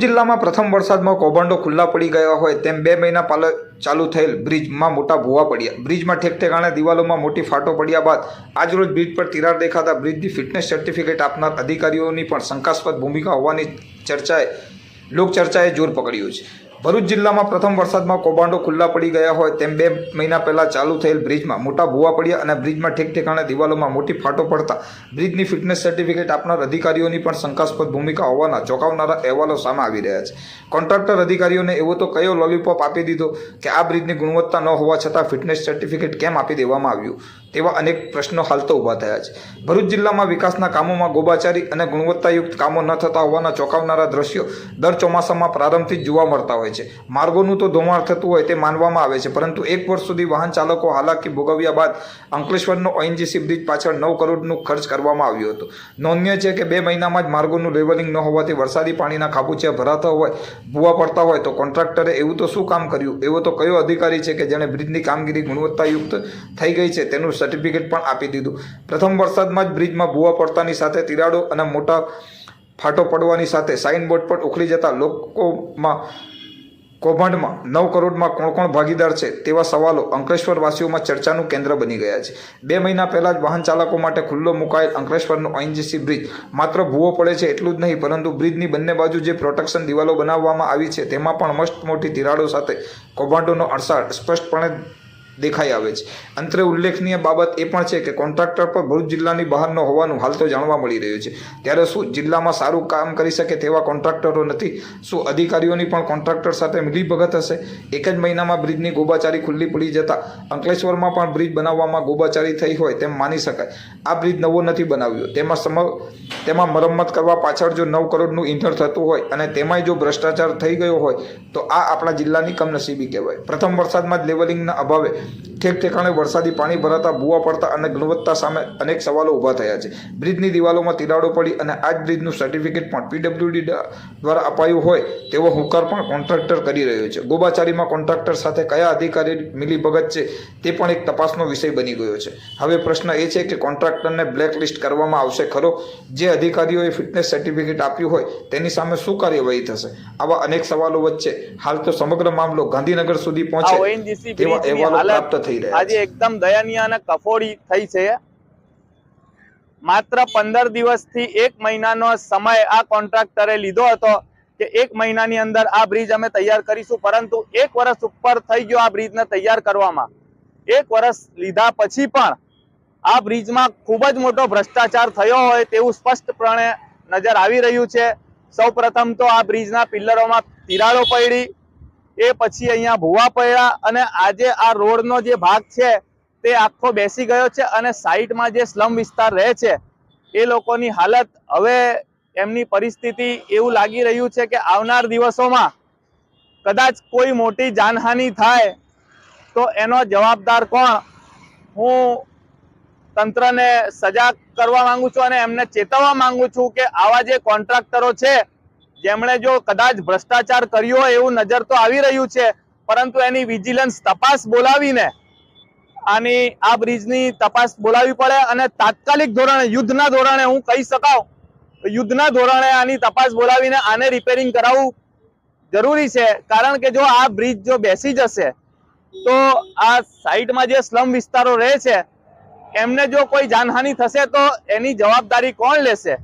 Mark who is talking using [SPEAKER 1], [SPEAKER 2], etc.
[SPEAKER 1] જિલ્લામાં પ્રથમ વરસાદમાં કૌભાંડો ખુલ્લા પડી ગયા હોય તેમ બે મહિના પાલ ચાલુ થયેલ બ્રિજમાં મોટા ભૂવા પડ્યા. બ્રિજમાં ઠેક ઠેકાણે દિવાલોમાં મોટી ફાટો પડ્યા બાદ આજરોજ બ્રિજ પર તિરાડ દેખાતા બ્રિજની ફિટનેસ સર્ટિફિકેટ આપનાર અધિકારીઓની પણ શંકાસ્પદ ભૂમિકા હોવાની ચર્ચાએ લોકચર્ચાએ જોર પકડ્યું છે. ભરૂચ જિલ્લામાં પ્રથમ વરસાદમાં કૌભાંડો ખુલ્લા પડી ગયા હોય તેમ બે મહિના પહેલા ચાલુ થયેલ બ્રિજમાં મોટા ભૂવા પડ્યા અને બ્રિજમાં ઠેક ઠેકાણે દિવાલોમાં મોટી ફાટો પડતા બ્રિજની ફિટનેસ સર્ટિફિકેટ આપનાર અધિકારીઓની પણ શંકાસ્પદ ભૂમિકા હોવાના ચોંકાવનારા અહેવાલો સામે આવી રહ્યા છે. કોન્ટ્રાક્ટર અધિકારીઓને એવો તો કયો લોલીપોપ આપી દીધો કે આ બ્રિજની ગુણવત્તા ન હોવા છતાં ફિટનેસ સર્ટિફિકેટ કેમ આપી દેવામાં આવ્યું? તેવા અનેક પ્રશ્નો હાલ તો ઊભા થયા છે. ભરૂચ જિલ્લામાં વિકાસના કામોમાં ગોબાચારી અને ગુણવત્તાયુક્ત કામો ન થતા હોવાના ચોંકાવનારા દ્રશ્યો દર ચોમાસામાં પ્રારંભથી જ જોવા મળતા હોય છે. માર્ગોનું તો ધોવાણ થતું હોય તે માનવામાં આવે છે, પરંતુ એક વર્ષ સુધી વાહન ચાલકો હાલાકી ભોગવ્યા બાદ અંકલેશ્વરનો ઓએનજીસી બ્રિજ પાછળ નવ કરોડનું ખર્ચ કરવામાં આવ્યું હતું. નોંધનીય છે કે બે મહિનામાં જ માર્ગોનું લેવલિંગ ન હોવાથી વરસાદી પાણીના ખાબુચિયા ભરાતા હોય, ભૂવા પડતા હોય તો કોન્ટ્રાક્ટરે એવું તો શું કામ કર્યું? એવો તો કયો અધિકારી છે કે જેણે બ્રિજની કામગીરી ગુણવત્તાયુક્ત થઈ ગઈ છે તેનું સર્ટિફિકેટ પણ આપી દીધું. પ્રથમ વરસાદમાં જ બ્રિજમાં ભૂવા પડતાની સાથે તિરાડો અને મોટા ફાટો પડવાની સાથે સાઇનબોર્ડ પણ ઉખડી જતા લોકોમાં કૌભાંડમાં નવ કરોડમાં કોણ કોણ ભાગીદાર છે તેવા સવાલો અંકલેશ્વરવાસીઓમાં ચર્ચાનું કેન્દ્ર બની ગયા છે. બે મહિના પહેલાં જ વાહન ચાલકો માટે ખુલ્લો મુકાયેલ અંકલેશ્વરનો ઓએનજીસી બ્રિજ માત્ર ભૂવો પડે છે એટલું જ નહીં, પરંતુ બ્રિજની બંને બાજુ જે પ્રોટેક્શન દિવાલો બનાવવામાં આવી છે તેમાં પણ મસ્ત મોટી તિરાડો સાથે કૌભાંડોનો અણસાર સ્પષ્ટપણે દેખાઈ આવે છે. અંતરે ઉલ્લેખનીય બાબત એ પણ છે કે કોન્ટ્રાક્ટર પર ભરૂચ જિલ્લાની બહારનો હોવાનું હાલ તો જાણવા મળી રહ્યું છે. ત્યારે શું જિલ્લામાં સારું કામ કરી શકે તેવા કોન્ટ્રાક્ટરો નથી? શું અધિકારીઓની પણ કોન્ટ્રાક્ટર સાથે મિલીભગત હશે? એક જ મહિનામાં બ્રિજની ગોબાચારી ખુલ્લી પડી જતા અંકલેશ્વરમાં પણ બ્રિજ બનાવવામાં ગોબાચારી થઈ હોય તેમ માની શકાય. આ બ્રિજ નવો નથી બનાવ્યો. તેમાં સમ તેમાં મરમ્મત કરવા પાછળ જો નવ કરોડનું ઈંધણ થતું હોય અને તેમાંય જો ભ્રષ્ટાચાર થઈ ગયો હોય, તો આ આપણા જિલ્લાની કમનસીબી કહેવાય. પ્રથમ વરસાદમાં જ લેવલિંગના અભાવે ઠેક ઠેકાણે વરસાદી પાણી ભરાતા ભૂવા પડતા અને ગુણવત્તા સામે અનેક સવાલો ઊભા થયા છે. બ્રિજની દિવાલોમાં તિરાડો પડી અને આ જ બ્રિજનું સર્ટિફિકેટ પણ પીડબ્લ્યુડી દ્વારા અપાયું હોય તેવો હુંકાર પણ કોન્ટ્રાક્ટર કરી રહ્યો છે. ગોબાચારીમાં કોન્ટ્રાક્ટર સાથે કયા અધિકારી મિલીભગત છે તે પણ એક તપાસનો વિષય બની ગયો છે. હવે પ્રશ્ન એ છે કે કોન્ટ્રાક્ટરને બ્લેકલિસ્ટ કરવામાં આવશે ખરો? જે અધિકારીઓએ ફિટનેસ સર્ટિફિકેટ આપ્યું હોય તેની સામે શું કાર્યવાહી થશે? આવા અનેક સવાલો વચ્ચે હાલ તો સમગ્ર મામલો ગાંધીનગર સુધી પહોંચે તેવા અહેવાલો પ્રાપ્ત થઈ રહ્યા
[SPEAKER 2] આજે એકદમ દયનીય અને કફોડી થઈ છે. માત્ર પંદર દિવસથી એક મહિનાનો સમય આ કોન્ટ્રાક્ટરે લીધો હતો કે એક મહિનાની અંદર આ બ્રિજ અમે તૈયાર કરીશું પરંતુ એક વર્ષ ઉપર થઈ ગયો આ બ્રિજને તૈયાર કરવામાં. એક વર્ષ લીધા પછી પણ આ બ્રિજમાં ખૂબ જ મોટો ભ્રષ્ટાચાર થયો હોય તેવું સ્પષ્ટપણે નજર આવી રહ્યું છે. સૌ પ્રથમ તો આ બ્રિજના પિલ્લરોમાં તિરાડો પડી એ પછી અહીંયા ભૂવા પડ્યા અને આજે આ રોડનો જે ભાગ છે તે આખો બેસી ગયો છે અને સાઈડમાં જે સ્લમ વિસ્તાર રહે છે, એ લોકોની હાલત હવે એમની પરિસ્થિતિ એવું લાગી રહ્યું છે કે આવનાર દિવસોમાં કદાચ કોઈ મોટી જાનહાનિ થાય તો એનો જવાબદાર કોણ? હું તંત્રને સજાગ કરવા માંગુ છું અને એમને ચેતવવા માંગુ છું કે આવા જે કોન્ટ્રાક્ટરો છે જેમણે જો કદાચ ભ્રષ્ટાચાર કર્યો હોય એવું નજર તો આવી રહ્યું છે, પરંતુ એની વિજિલન્સ તપાસ બોલાવીને આની આ બ્રિજની તપાસ બોલાવી પડે અને તાત્કાલિક ધોરણે, યુદ્ધના ધોરણે હું કહી શકાઉ યુદ્ધના ધોરણે આની તપાસ બોલાવીને આને રિપેરિંગ કરાવવું જરૂરી છે. કારણ કે જો આ બ્રિજ જો બેસી જશે, તો આ સાઈડમાં જે સ્લમ વિસ્તારો રહે છે, એમને જો કોઈ જાનહાનિ થશે તો એની જવાબદારી કોણ લેશે?